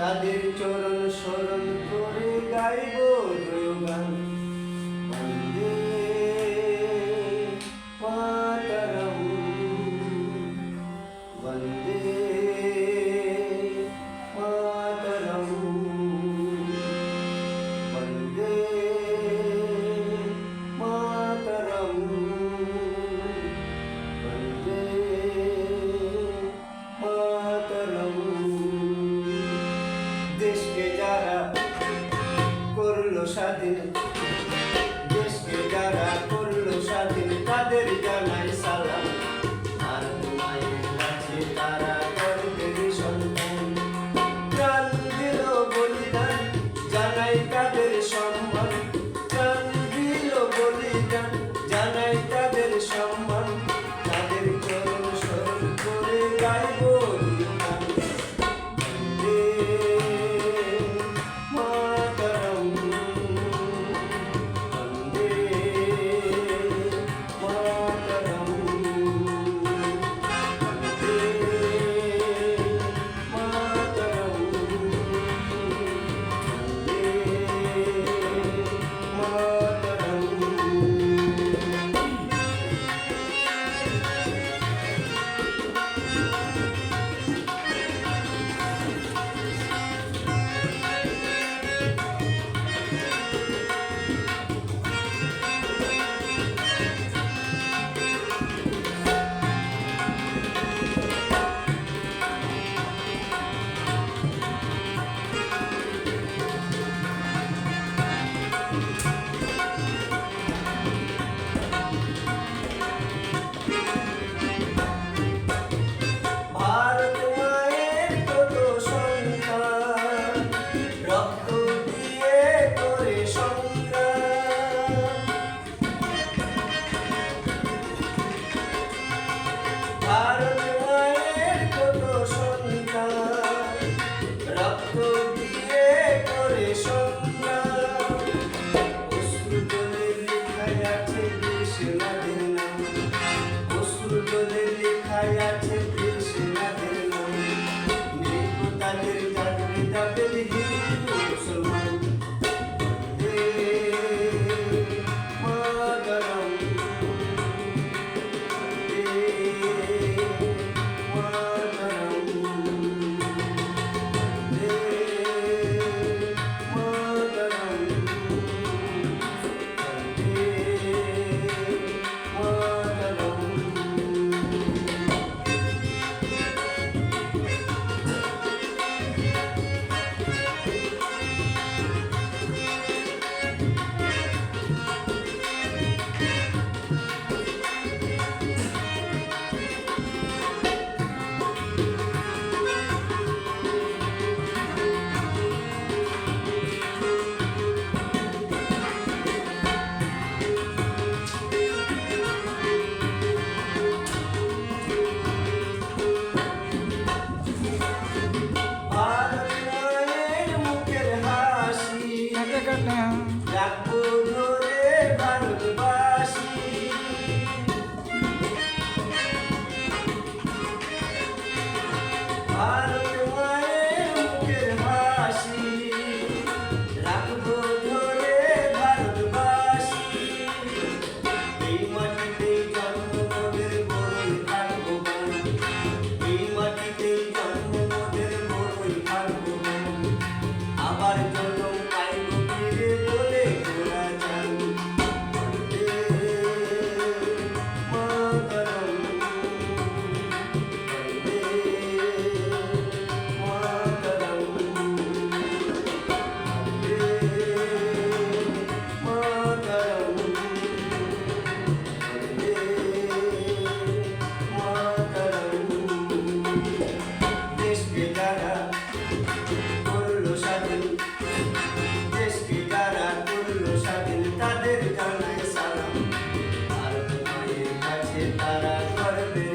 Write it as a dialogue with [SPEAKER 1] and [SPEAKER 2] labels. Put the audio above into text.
[SPEAKER 1] তাদের চরণ স্মরণ করে গাইব গান মন্দির। স্বাধীন। দেশকে যারা করল স্বাধীন তাদের জানাই সালাম। সম্মান। প্রাণ দিল বলিদান যারা করল স্বাধীন দেশকে যারা করল স্বাধীন তাদের জানায় সালাম আর তোমাদের কাছে তারা করবেন